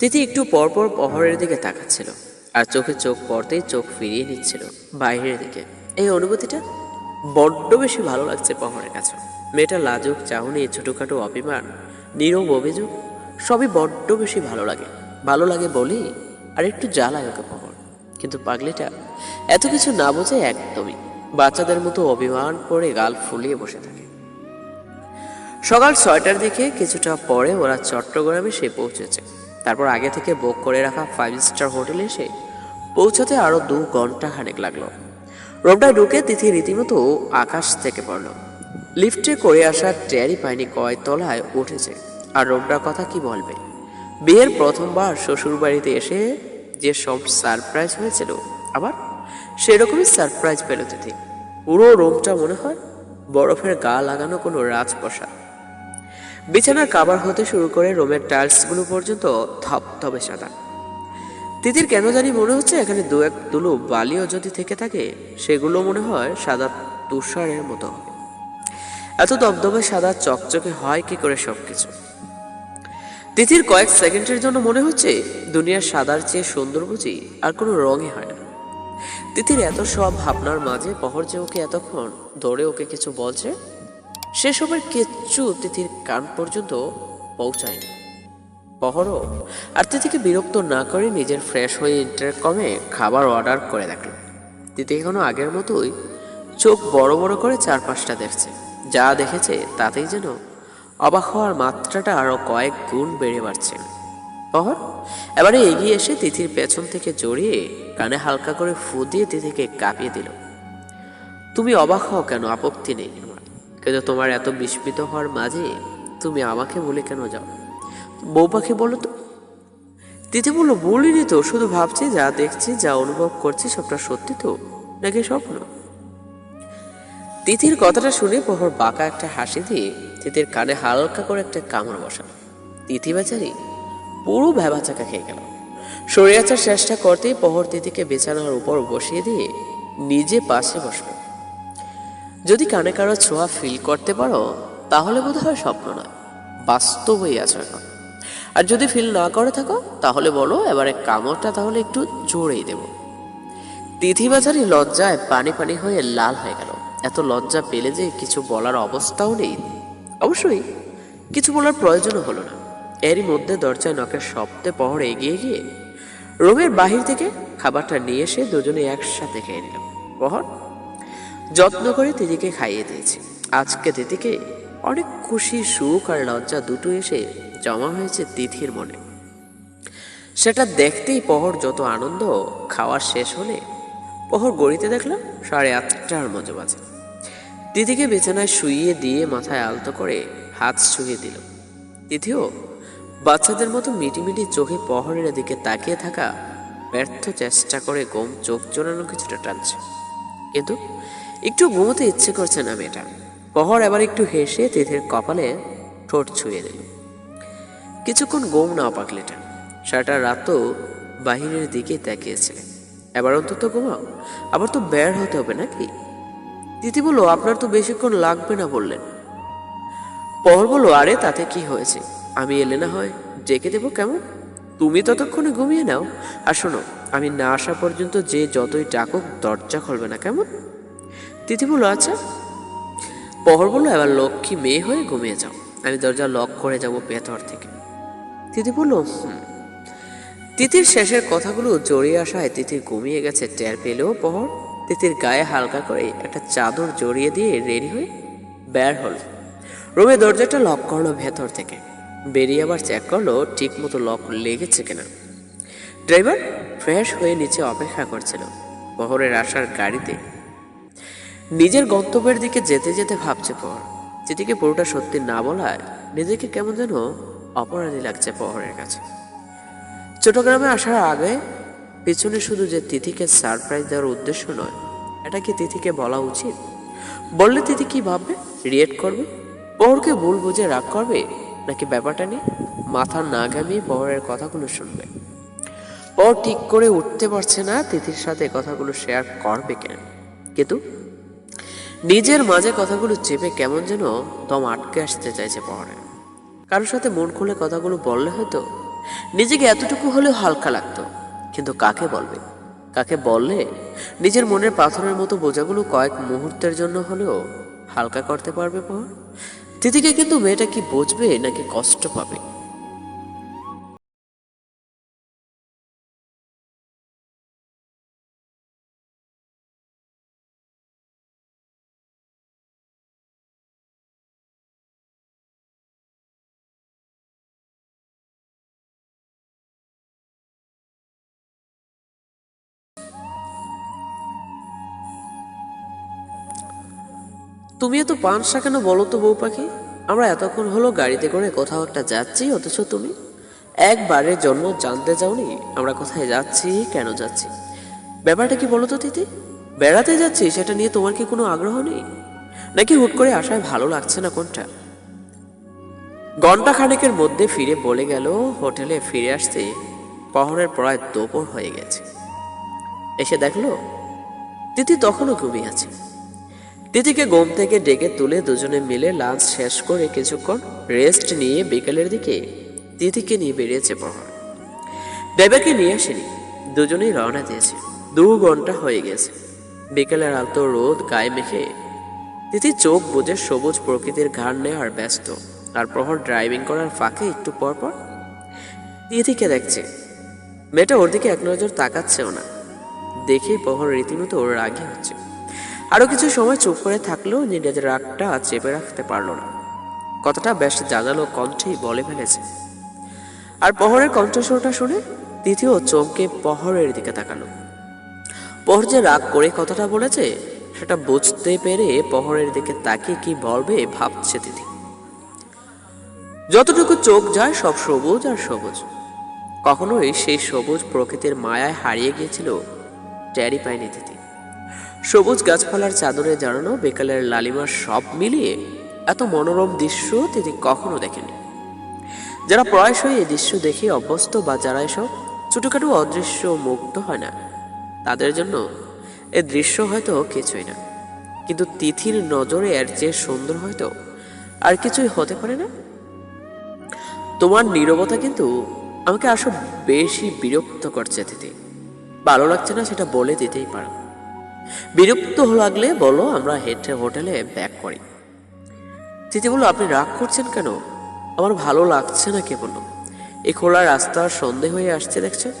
তিথি একটু পরপর পহরের দিকে তাকাচ্ছিল, আর চোখে চোখ পড়তেই চোখ ফিরিয়ে নিচ্ছিল বাইরের দিকে। এই অনুভূতিটা বড্ড বেশি ভালো লাগছে পহরের কাছে। মেয়েটা লাজুক, চাহনি, ছোটোখাটো অভিমান, নীরব অভিযোগ, সবই বড্ড বেশি ভালো লাগে। ভালো লাগে বলেই, আর একটু জ্বালায় ওকে পহর কিন্তু পাগলিটা এত কিছু না বোঝে একদমই। বাচ্চাদের মতো অভিমান করে গাল ফুলিয়ে বসে থাকে। সকাল ছয়টার দিকে কিছুটা পরে ওরা চট্টগ্রামে সে পৌঁছেছে। তারপর আগে থেকে বুক করে রাখা ফাইভ স্টার হোটেলে এসে পৌঁছাতে আরও দু ঘণ্টা খানেক লাগল। রোমটা ঢুকে তিথি রীতিমতো আকাশ থেকে পড়ল। লিফটে করে আসা ট্যারি পায়নি কয় তলায় উঠেছে। আর রোমটার কথা কি বলবে? বিয়ের প্রথমবার শ্বশুর বাড়িতে এসে যে সব সারপ্রাইজ হয়েছিল, আবার সেরকমই সারপ্রাইজ পেল তিথি। পুরো রোমটা মনে হয় বরফের গা লাগানো কোনো রাজপ্রসাদ। বিছানার কাবার হতে শুরু করে রুমের টাইলসগুলো পর্যন্ত ধপধপে সাদা। তিতির কেন জানি মনে হচ্ছে এখানে দু এক তুলো বালিও যদি থেকে থাকে, সেগুলো মনে হয় সাদা তুষারের মতো হবে। এত দবদবে সাদা চকচকে হয় কি করে সবকিছু? তিথির কয়েক সেকেন্ডের জন্য মনে হচ্ছে দুনিয়ার সাদার চেয়ে সুন্দর বুঝি আর কোনো রঙই হয় না। তিথির এত সব ভাবনার মাঝে পহর যে ওকে এতক্ষণ ধরে ওকে কিছু বলছে সেসবের কিচ্ছু তিথির কান পর্যন্ত পৌঁছায়নি। পহরও আর তিথিকে বিরক্ত না করে নিজের ফ্রেশ হয়ে ইন্টারকমে খাবার অর্ডার করে রাখল তিথি এখনও আগের মতোই চোখ বড় বড় করে চারপাশটা দেখছে। যা দেখেছে তাতেই যেন অবাক হওয়ার মাত্রাটা আরও কয়েক গুণ বেড়ে বাড়ছে। পহর এবারে এগিয়ে এসে তিথির পেছন থেকে জড়িয়ে কানে হালকা করে ফু দিয়ে তিথিকে কাঁপিয়ে দিল। তুমি অবাক হও কেন? আপত্তি নেই। কিন্তু তোমার এত বিস্মিত হওয়ার মাঝে তুমি আমাকে বলে কেন যাও? বউ পাখি বলো তো। তিথি বলল, বলিনি তো, শুধু ভাবছি যা দেখছি, যা অনুভব করছি, সবটা সত্যি তো, নাকি স্বপ্ন? তিথির কথাটা শুনে প্রহর বাঁকা একটা হাসি দিয়ে তিথির কানে হালকা করে একটা কামড় বসাল। তিথি বেচারি পুরো ভেবাচাকা খেয়ে গেল। সরে আসার চেষ্টা করতেই প্রহর তিথিকে বিছানার উপর বসিয়ে দিয়ে নিজে পাশে বসল। যদি কানে কারও ছোঁয়া ফিল করতে পারো, তাহলে বোধ হয় স্বপ্ন নয় বাস্তবই আছে এখন আর যদি ফিল না করে থাকো, তাহলে বলো, এবারে কামড়টা তাহলে একটু জোরেই দেব। তিথি বাজারি লজ্জায় পানি পানি হয়ে লাল হয়ে গেল। এত লজ্জা পেলে যে কিছু বলার অবস্থাও নেই। অবশ্যই কিছু বলার প্রয়োজনও হলো না। এরই মধ্যে দরজায় নখের শব্দে পহর এগিয়ে গিয়ে রুমের বাহির থেকে খাবারটা নিয়ে এসে দুজনে একসাথে খেয়ে নিলাম। পহর যত্ন করে দিদিকে খাইয়ে দিয়েছি। আজকে দিদিকে অনেক খুশি, সুখ আর লজ্জা দুটো এসে জমা হয়েছে তিথির মনে। সেটা দেখতেই পহর যত আনন্দ, খাওয়া শেষ হলে পহর গড়িতে দেখলাম সাড়ে আটটার মজো বাজে। দিদিকে বিছানায় শুইয়ে দিয়ে মাথায় আলতো করে হাত শুয়ে দিল। তিথিও বাচ্চাদের মতো মিটিমিটি চোখে পহরের দিকে তাকিয়ে থাকা ব্যর্থ চেষ্টা করে গম চোখ জোড়ানো কিছুটা টানছে। কিন্তু একটু ঘুমোতে ইচ্ছে করছে না মেয়েটা। পহর এবার একটু হেসে তিথির কপালে ঠোঁট ছুঁয়ে দিল। কিছুক্ষণ গোম না পাকলেটা সারাটা রাতও বাহিরের দিকে তাকিয়েছিলেন এবার অন্তত ঘুমাও। আবার তো বের হতে হবে নাকি? দিদি বলল, আপনার তো বেশিক্ষণ লাগবে না, বললেন। পহর বলল, আরে, তাতে কি হয়েছে? আমি এলে না হয় ডেকে দেবো কেমন? তুমি ততক্ষণে ঘুমিয়ে নাও। আর শোনো, আমি না আসা পর্যন্ত যে যতই ডাকুক দরজা খুলবে না, কেমন? তিথি বলল আচ্ছা। পহর বলল এবার লক্ষ্মী মেয়ে হয়ে ঘুমিয়ে যাও। আমি দরজা লক করে যাব ভেতর থেকে। তিথি বলল হুম। তিথির শেষের কথাগুলো জড়িয়ে আসায় তিথির ঘুমিয়ে গেছে টের পেলেও পহর তিথির গায়ে হালকা করে একটা চাদর জড়িয়ে দিয়ে রেডি হয়ে বের হলো। রুমে দরজাটা লক করল ভেতর থেকে। বেরিয়ে আবার চেক করল ঠিক মতো লক লেগেছে কিনা। ড্রাইভার ফ্রেশ হয়ে নিচে অপেক্ষা করছিল। পহরের আসার গাড়িতে নিজের গন্তব্যের দিকে যেতে যেতে ভাবছে পর। যেদিকে পুরোটা সত্যি না বলায় নিজেকে কেমন যেন অপরাধী লাগছে পহরের কাছে। চট্টগ্রামে আসার আগে পিছনে শুধু যে তিথিকে সারপ্রাইজ দেওয়ার উদ্দেশ্য নয়, এটা কি তিথিকে বলা উচিত? বললে তিথি কি ভাববে? রিয়েক্ট করবে? পহরকে ভুল বুঝে রাগ করবে? নাকি ব্যাপারটা নিয়ে মাথা না ঘামিয়ে পহরের কথাগুলো শুনবে? পর ঠিক করে উঠতে পারছে না তিথির সাথে কথাগুলো শেয়ার করবে কেন? কিন্তু নিজের মাঝে কথাগুলো চেপে কেমন যেন দম আটকে আসতে চাইছে পহরে কারোর সাথে মন খুলে কথাগুলো বললে হয়তো নিজেকে এতটুকু হলেও হালকা লাগতো। কিন্তু কাকে বলবে? কাকে বললে নিজের মনের পাথরের মতো বোঝাগুলো কয়েক মুহূর্তের জন্য হলেও হালকা করতে পারবে পর? তিথিকে কিন্তু মেয়েটা কি বুঝবে নাকি কষ্ট পাবে? তুমি এত পাঁচশা কেন বলো তো বউ পাখি। আমরা এতক্ষণ হলো গাড়িতে করে কোথাও একটা যাচ্ছি, অথচ তুমি একবারের জন্য জানতে চাওনি, আমরা কোথায় যাচ্ছি, কেন যাচ্ছি। ব্যাপারটা কি বলো তো দিদি বেড়াতে যাচ্ছি, সেটা নিয়ে তোমার কি কোনো আগ্রহ নেই? নাকি হুট করে আসায় ভালো লাগছে না কোনটা? ঘণ্টা খানেকের মধ্যে ফিরে বলে গেল, হোটেলে ফিরে আসতে পহরের প্রায় দুপুর হয়ে গেছে। এসে দেখল তিথি তখনও ঘুমিয়ে আছে। তিথিকে ঘুম থেকে ডেকে তুলে দুজনে মিলে লাঞ্চ শেষ করে কিছুক্ষণ রেস্ট নিয়ে বিকেলের দিকে তিথিকে নিয়ে বেরিয়েছে প্রহর বেবাকে নিয়ে আসেনি, দুজনেই রওনা দিয়েছে। দু ঘণ্টা হয়ে গেছে। বিকেলের আলতো রোদ গায়ে মেখে তিথি চোখ বুঝে সবুজ প্রকৃতির ঘাড় নেওয়ার ব্যস্ত, আর প্রহর ড্রাইভিং করার ফাঁকে একটু পর পর তিথিকে দেখছে। মেয়েটা ওর দিকে এক নজর তাকাচ্ছেও না। দেখেই প্রহর রীতিমতো ওর রাগে হচ্ছে। আরও কিছু সময় চুপ করে থাকলেও নিজের রাগটা চেপে রাখতে পারল না। কথাটা বেশ জানালো কণ্ঠেই বলে ফেলেছে। আর পহরের কণ্ঠস্বরটা শুনে দ্বিতীয় চমকে প্রহরের দিকে তাকালো। প্রহর যে রাগ করে কথাটা বলেছে, সেটা বুঝতে পেরে পহরের দিকে তাকিয়ে কি বলবে ভাবছে দিদি যতটুকু চোখ যায় সব সবুজ আর সবুজ। কখনোই সেই সবুজ প্রকৃতির মায়ায় হারিয়ে গিয়েছিল ট্যারি পায়নি দিদি সবুজ গাছপালার চাদরে জড়ানো বিকালের লালিমার সব মিলিয়ে এত মনোরম দৃশ্য তিনি কখনো দেখেনি যারা প্রায়শই এই দৃশ্য দেখে অভ্যস্ত বা যারা এসব ছোটখাটো অদৃশ্য মুগ্ধ হয় না, তাদের জন্য এ দৃশ্য হয়তো কিছুই না। কিন্তু তিথির নজরে এর যে সুন্দর হয়তো আর কিছুই হতে পারে না। তোমার নীরবতা কিন্তু আমাকে আসো বেশি বিরক্ত করছে তিথি। ভালো লাগছে না সেটা বলে দিতেই পারো। বিরক্ত লাগলে বলো, আমরা হেঁটে হোটেলে ব্যাক করি। তিথি বলল, আপনি রাগ করছেন কেন? আমার ভালো লাগছে না কে বলল এই খোলা রাস্তা সন্ধে হয়ে আসছে দেখছেন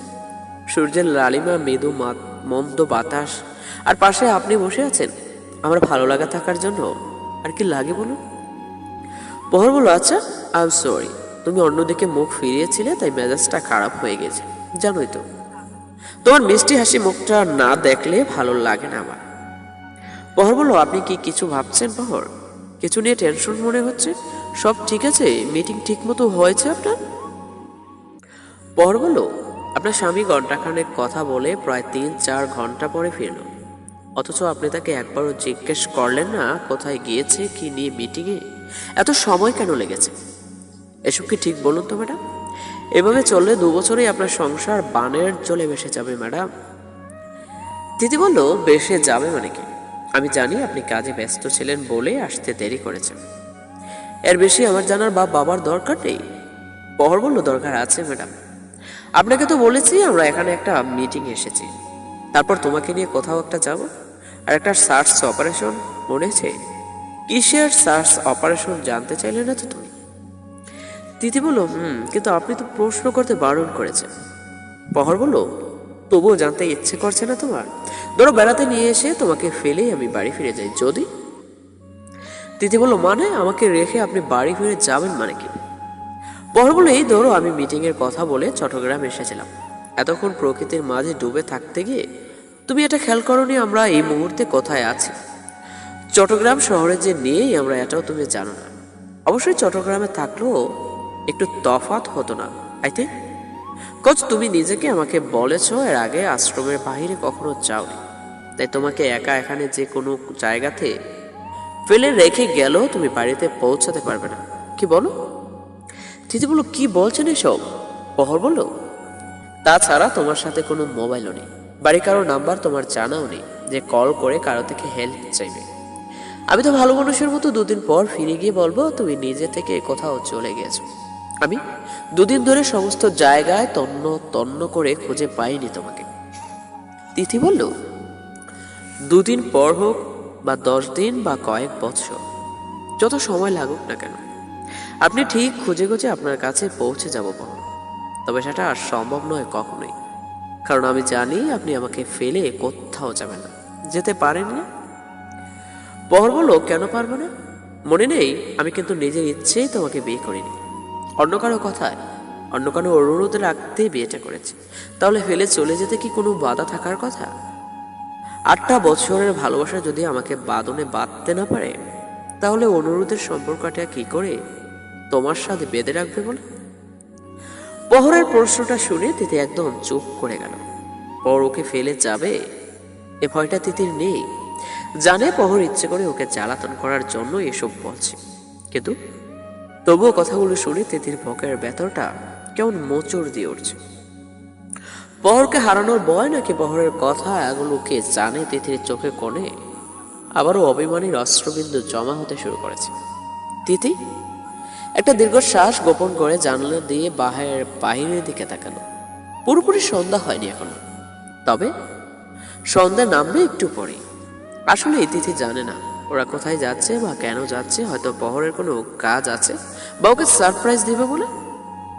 সূর্যের লালিমা, মেদু মন্দ বাতাস। আর পাশে আপনি বসে আছেন। আমার ভালো লাগা থাকার জন্য আর কি লাগে বলুন বহর বলল আচ্ছা আই এম সরি তুমি অন্যদিকে মুখ ফিরিয়েছিলে, তাই মেজাজটা খারাপ হয়ে গেছে। জানোই তো। তোমার মিষ্টি হাসি মুখটা না দেখলে ভালো লাগে না আমার। পহর বলল, আপনি কি কিছু ভাবছেন পহর কিছু নিয়ে টেনশন মনে হচ্ছে? সব ঠিক আছে? মিটিং ঠিক মতো হয়েছে আপনার? পহর বলল, আপনার স্বামী ঘন্টাখানেক কথা বলে প্রায় তিন চার ঘণ্টা পরে ফিরল। অথচ আপনি তাকে একবারও জিজ্ঞেস করলেন না, কোথায় গিয়েছে, কি নিয়ে মিটিংয়ে এত সময় কেন লেগেছে? এসব কি ঠিক বলুন তো ম্যাডাম? এভাবে চললে দু বছরেই আপনার সংসার বানের জলে ভেসে যাবে, ম্যাডাম। দিদি বলল বেসে যাবে মানে কি? আমি জানি আপনি কাজে ব্যস্ত ছিলেন বলে আসতে দেরি করেছেন। এর বেশি আমার জানার বা বাবার দরকার নেই। পহর বলল, দরকার আছে, ম্যাডাম। আপনাকে তো বলেছি, আমরা এখানে একটা মিটিং এসেছি। তারপর তোমাকে নিয়ে কোথাও একটা যাব। আর একটা সার্চ অপারেশন, মনে আছে? কিসের সার্চ অপারেশন জানতে চাইলে না তো তুমি দিদি বলল, হুম, কিন্তু আপনি তো প্রশ্ন করতে বারণ করেছেন। পহর বলল, তবুও জানতে ইচ্ছে করছে না তোমার। ধরো বেড়াতে নিয়ে এসে তোমাকে ফেলেই আমি বাড়ি ফিরে যাই, যদি? দিদি বলল মানে আমাকে রেখে আপনি বাড়ি ফিরে যাবেন মানে কি? পহর বলল, এই ধরো আমি মিটিংয়ের কথা বলে চট্টগ্রাম এসেছিলাম। এতক্ষণ প্রকৃতির মাঝে ডুবে থাকতে গিয়ে তুমি এটা খেয়াল করনি আমরা এই মুহূর্তে কোথায় আছি? চট্টগ্রাম শহরে যে নেই আমরা এটাও তুমি জানো না। অবশ্যই চট্টগ্রামে থাকলেও একটু তফাৎ হতো না। আই থিঙ্ক কোচ, তুমি নিজেকে আমাকে বলেছ এর আগে আশ্রমের বাহিরে কখনো যাওনি। তাই তোমাকে একা এখানে যে কোনো জায়গাতে ফেলে রেখে গেলেও তুমি বাড়িতে পৌঁছাতে পারবে না। কি বলো? দিদি বলো কি বলছেন এসব? পহর বলল, তাছাড়া তোমার সাথে কোনো মোবাইলও নেই। বাড়ি কারও নাম্বার তোমার জানাও নেই যে কল করে কারও থেকে হেল্প চাইবে। আমি তো ভালো মানুষের মতো দুদিন পর ফিরে গিয়ে বলব, তুমি নিজে থেকে কোথাও চলে গেছো আমি দুদিন ধরে সমস্ত জায়গায় তন্ন তন্ন করে খুঁজে পাইনি তোমাকে। তিথি বলল, দুদিন পর হোক বা দশ দিন বা কয়েক বছর যত সময় লাগুক না কেন, আপনি ঠিক খুঁজে খুঁজে আপনার কাছে পৌঁছে যাব পহর তবে সেটা আর সম্ভব নয় কখনোই, কারণ আমি জানি আপনি আমাকে ফেলে কোথাও যাবেন না। যেতে পারেন না? পহর বলল কেন পারব না? মনে নেই, আমি কিন্তু নিজের ইচ্ছেই তোমাকে বিয়ে করিনি। অন্য কারও কথায়, অন্য কারও অনুরোধ রাখতে বিয়েটা করেছি। তাহলে ফেলে চলে যেতে কি কোনো বাধা থাকার কথা? আটটা বছরের ভালোবাসা যদি আমাকে বাদনে বাঁধতে না পারে, তাহলে অনুরোধের সম্পর্কটা কি করে তোমার সাথে বেঁধে রাখবে বলে? পহরের প্রশ্নটা শুনে তিথি একদম চুপ করে গেল। পর ওকে ফেলে যাবে, এ ভয়টা তিতির নেই। জানে পহর ইচ্ছে করে ওকে জ্বালাতন করার জন্য এসব বলছে। কিন্তু তবুও কথাগুলো শুনে তিতির পকের ভেতরটা কেমন মোচড় দিয়ে উঠছে। পহরকে হারানোর ভয় নাকি পহরের কথা এগুলোকে জানে তিথির চোখে কোণে আবারও অভিমানীর অস্ত্রবিন্দু জমা হতে শুরু করেছে। তিথি একটা দীর্ঘশ্বাস গোপন করে জানলা দিয়ে বাহের বাহিরের দিকে তাকালো। পুরোপুরি সন্ধ্যা হয়নি এখনও। তবে সন্ধ্যা নামবে একটু পরে আসলে তিথি জানে না ওরা কোথায় যাচ্ছে বা কেন যাচ্ছে, হয়তো পহরের কোনো কাজ আছে। বা ওকে সারপ্রাইজ দেবে বলে।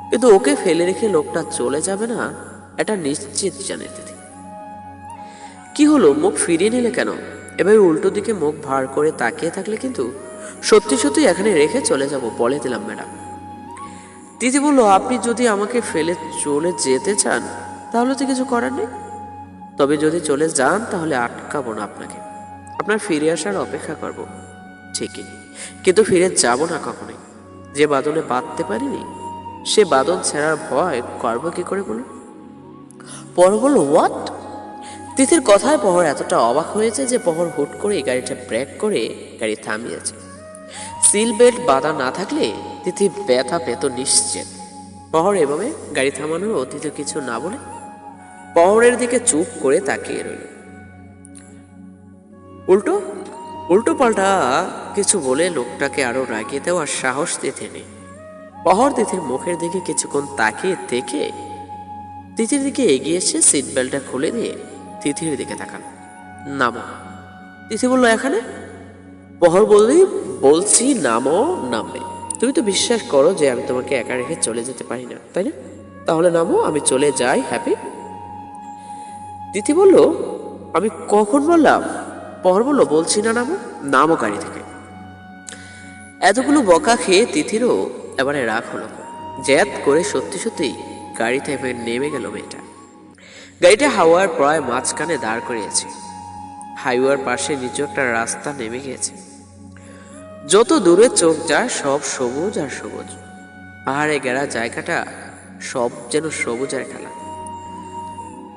কিন্তু ওকে ফেলে রেখে লোকটা চলে যাবে না, এটা নিশ্চিত জানে তিথি কি হলো, মুখ ফিরিয়ে নিলে কেন? এভাবে উল্টো দিকে মুখ ভার করে তাকিয়ে থাকলে কিন্তু সত্যি সত্যি এখানে রেখে চলে যাব বলে দিলাম ম্যাডাম। দিদি বলল, আপনি যদি আমাকে ফেলে চলে যেতে চান, তাহলে তো কিছু করার নেই। তবে যদি চলে যান, তাহলে আটকাবো না আপনাকে। আপনার ফিরে আসার অপেক্ষা করব। ঠিকই। কিন্তু ফিরে যাব না কখনোই। যে বাদনে বাঁধতে পারিনি, সে বাদন ছেড়ার ভয় করব কি করে বলুন? পর বলল হোয়াট তিথির কথায় পহর এতটা অবাক হয়েছে যে পহর হুট করে গাড়িটা ব্রেক করে গাড়ি থামিয়েছে। সিল বেল্ট বাঁধা না থাকলে তিথি ব্যথা পেত নিশ্চিত। পহর এভাবে গাড়ি থামানোর অতীত কিছু না বলে পহরের দিকে চুপ করে তাকিয়ে রইল। উল্টো? উল্টো পাল্টা। কিছু বলে লোকটাকে আরও রাগিয়ে দেওয়ার সাহস তিথি নেই পহর তিথির মুখের দিকে কিছুক্ষণ তাকিয়ে দেখে তিথির দিকে এগিয়ে এসে সিট বেল্টটা খুলে দিয়ে তিথির দিকে তাকান নামো। তিথি বলল, এখানে? পহর বললি, বলছি নামো, নামবে। তুমি তো বিশ্বাস করো যে আমি তোমাকে একা রেখে চলে যেতে পারি না, তাই না? তাহলে নামো, আমি চলে যাই হ্যাপি তিথি বলল, আমি কখন বললাম? পহর বলল বলছি না নামো নামো গাড়ি থেকে। এতগুলো বকা খেয়ে তিথিরও এবারে রাগ হলো। জ্যাত করে সত্যি সত্যি গাড়ি থেকে নেমে গেল মেয়েটা। গাড়িটা হাওয়ার প্রায় মাঝখানে দাঁড় করিয়েছে। হাইওয়ার পাশে নিচু একটা রাস্তা নেমে গিয়েছে। যত দূরে চোখ যায়, সব সবুজ আর সবুজ। পাহাড়ে গেরা জায়গাটা সব যেন সবুজের খেলা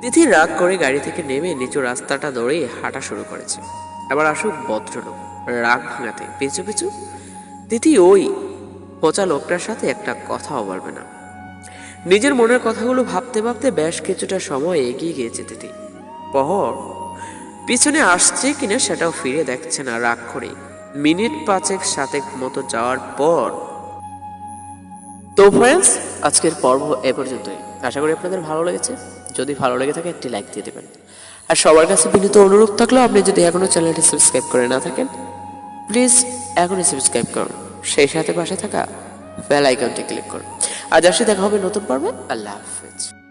তিথি রাগ করে গাড়ি থেকে নেমে নিচু রাস্তাটা দৌড়ে হাঁটা শুরু করেছে। এবার আসুক ভদ্রলোক, রাগ ভাঙাতে পিছু পিছু। তিথি ওই পচা লোকটার সাথে একটা কথাও বলবে না। নিজের মনের কথাগুলো ভাবতে ভাবতে বেশ কিছুটা সময় এগিয়ে গিয়েছে তিথি। পহর পিছনে আসছে কিনা সেটাও ফিরে দেখছে না রাগ করে। মিনিট পাঁচেক সাতেক মতো যাওয়ার পর। তো ফ্রেন্ডস আজকের পর্ব এ পর্যন্তই। আশা করি আপনাদের ভালো লেগেছে। যদি ভালো লেগে থাকে, একটি লাইক দিয়ে দেবেন। আর সবার কাছে বিনীত অনুরোধ থাকলেও আপনি যদি এখনও চ্যানেলটি সাবস্ক্রাইব করে না থাকেন প্লিজ এখনই সাবস্ক্রাইব করুন। সেই সাথে পাশে থাকা বেল আইকনটি ক্লিক করুন। আজ আসি, দেখা হবে নতুন পর্বে। আল্লাহ হাফেজ।